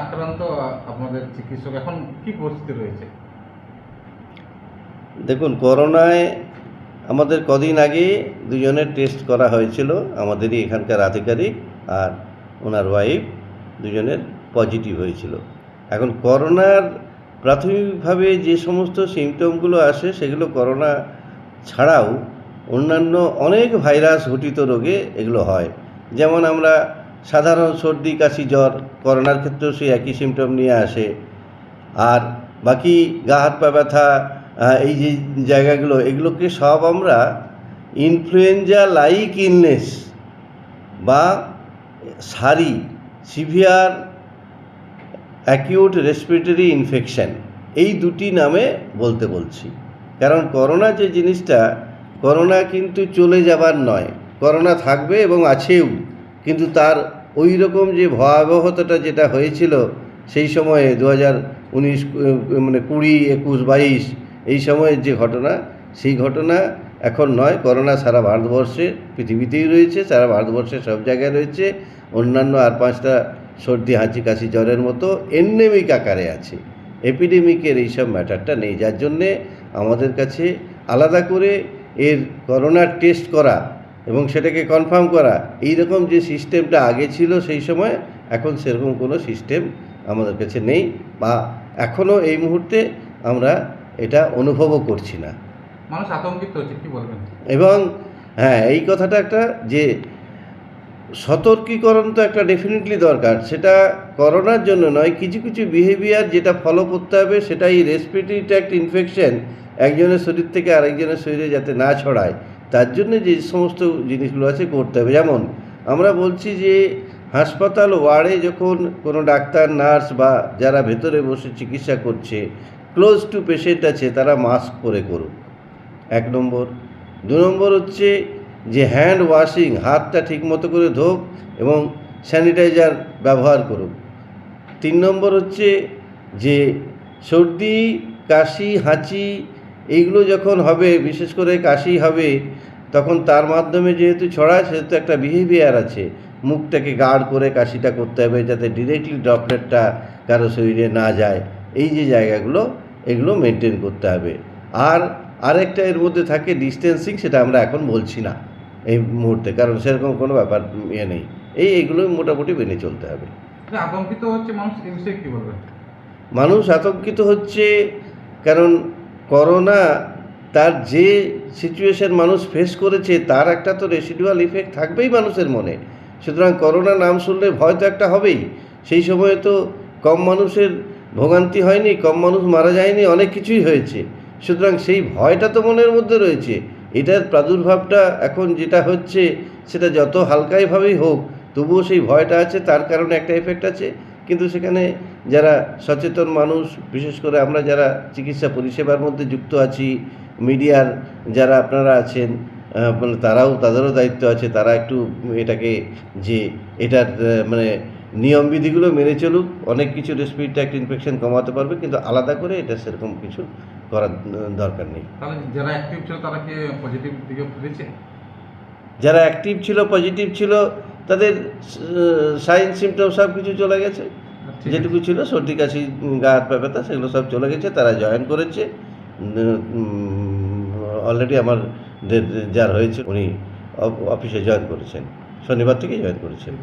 আক্রান্ত আপনাদের চিকিৎসক এখন কি পরিস্থিতি রয়েছে? দেখুন, করোনায় আমাদের কদিন আগে দুজনের টেস্ট করা হয়েছিল, আমাদেরই এখানকার আধিকারিক আর ওনার ওয়াইফ দুজনের পজিটিভ হয়েছিল। এখন করোনার প্রাথমিকভাবে যে সমস্ত সিমটমগুলো আসে, সেগুলো করোনা ছাড়াও অন্যান্য অনেক ভাইরাস ঘটিত রোগে এগুলো হয়। যেমন আমরা সাধারণ সর্দি, কাশি, জ্বর, করোনার ক্ষেত্রেও সেই একই সিমটম নিয়ে আসে। আর বাকি গা, হাত, পা ব্যথা এই যে জায়গাগুলো, এগুলোকে সব আমরা ইনফ্লুয়েঞ্জা লাইক ইলনেস বা সারি সিভিয়ার অ্যাকিউট রেসপিরেটরি ইনফেকশান এই দুটি নামে বলতে বলছি। কারণ করোনা যে জিনিসটা, করোনা কিন্তু চলে যাবার নয়। করোনা থাকবে এবং আছেও, কিন্তু তার ওই রকম যে ভয়াবহতাটা যেটা হয়েছিল, সেই সময়ে দু হাজার উনিশ মানে কুড়ি, একুশ, বাইশ, এই সময়ের যে ঘটনা, সেই ঘটনা এখন নয়। করোনা সারা ভারতবর্ষে, পৃথিবীতেই রয়েছে, সারা ভারতবর্ষে সব জায়গায় রয়েছে। অন্যান্য আর পাঁচটা সর্দি, হাঁচি, কাশি, জ্বরের মতো এন্ডেমিক আকারে আছে। এপিডেমিকের এইসব ম্যাটারটা নেই। যার জন্যে আমাদের কাছে আলাদা করে এর করোনার টেস্ট করা এবং সেটাকে কনফার্ম করা। এই রকম যে সিস্টেমটা আগে ছিল সেই সময় এখন সেরকম কোনো সিস্টেম আমাদের কাছে নেই বা এখনও এই মুহূর্তে আমরা এটা অনুভবও করছি না। মানুষ আতঙ্কিত হচ্ছে কি বলবেন? এবং হ্যাঁ এই কথাটা একটা যে সতর্কীকরণ তো একটা ডেফিনেটলি দরকার। সেটা করোনার জন্য নয় কিছু কিছু বিহেভিয়ার যেটা ফলো করতে হবে সেটা এই রেসপিরেটরি ট্র্যাক্ট ইনফেকশন একজনের শরীর থেকে আরেকজনের শরীরে যাতে না ছড়ায়। তার জন্য যে সমস্ত জিনিসগুলো আছে করতে হবে। যেমন, আমরা বলছি যে হাসপাতাল ওয়ার্ডে যখন কোনো ডাক্তার, নার্স বা যারা ভেতরে বসে চিকিৎসা করছে ক্লোজ টু পেশেন্ট আছে, তারা মাস্ক পরে করুক। এক নম্বর। দু নম্বর হচ্ছে যে হ্যান্ড ওয়াশিং হাতটা ঠিকমতো করে ধোক এবং স্যানিটাইজার ব্যবহার করুক। তিন নম্বর হচ্ছে যে সর্দি, কাশি, হাঁচি এইগুলো যখন হবে বিশেষ করে কাশি হবে তখন তার মাধ্যমে যেহেতু ছড়ায় সেহেতু একটা বিহেভিয়ার আছে। মুখটাকে গার্ড করে কাশিটা করতে হবে যাতে ডিরেক্টলি ড্রপলেটটা কারও শরীরে না যায়। এই যে জায়গাগুলো এগুলো মেনটেন করতে হবে। আর আরেকটা এর মধ্যে থাকে ডিস্টেন্সিং সেটা আমরা এখন বলছি না এই মুহূর্তে কারণ সেরকম কোনো ব্যাপার ইয়ে নেই। এই এগুলো মোটামুটি মেনে চলতে হবে। আতঙ্কিত হচ্ছে মানুষ মানুষ আতঙ্কিত হচ্ছে কারণ করোনা তার যে সিচুয়েশন মানুষ ফেস করেছে, তার একটা তো রেসিডুয়াল ইফেক্ট থাকবেই মানুষের মনে। সুতরাং করোনা নাম শুনলে ভয় তো একটা হবেই। সেই সময়ে তো কম মানুষের ভোগান্তি হয়নি, কম মানুষ মারা যায়নি, অনেক কিছুই হয়েছে। সুতরাং সেই ভয়টা তো মনের মধ্যে রয়েছে। এটার প্রাদুর্ভাবটা এখন যেটা হচ্ছে, সেটা যত হালকাইভাবেই হোক, তবুও সেই ভয়টা আছে, তার কারণে একটা এফেক্ট আছে। কিন্তু সেখানে যারা সচেতন মানুষ বিশেষ করে আমরা যারা চিকিৎসা পরিষেবার মধ্যে যুক্ত আছি মিডিয়ার যারা আপনারা আছেন মানে তারাও তাদেরও দায়িত্ব আছে তারা একটু এটাকে যে এটার মানে নিয়মবিধিগুলো মেনে চলুক অনেক কিছু রেসপিরেটরি ট্র্যাক্ট ইনফেকশন কমাতে পারবে কিন্তু আলাদা করে এটা সেরকম কিছু করার দরকার নেই। যারা অ্যাক্টিভ ছিল তারা কি পজিটিভ দিকে যারা অ্যাক্টিভ ছিল পজিটিভ ছিল তাদের সাইন সিমটম সব কিছু চলে গেছে। যেটুকু ছিল সর্দি কাশি গা হাত পা ব্যথা সেগুলো সব চলে গেছে তারা জয়েন করেছে। অলরেডি আমার যার হয়েছে উনি অফ- অফিসে জয়েন করেছেন। শনিবার থেকে জয়েন করেছেন।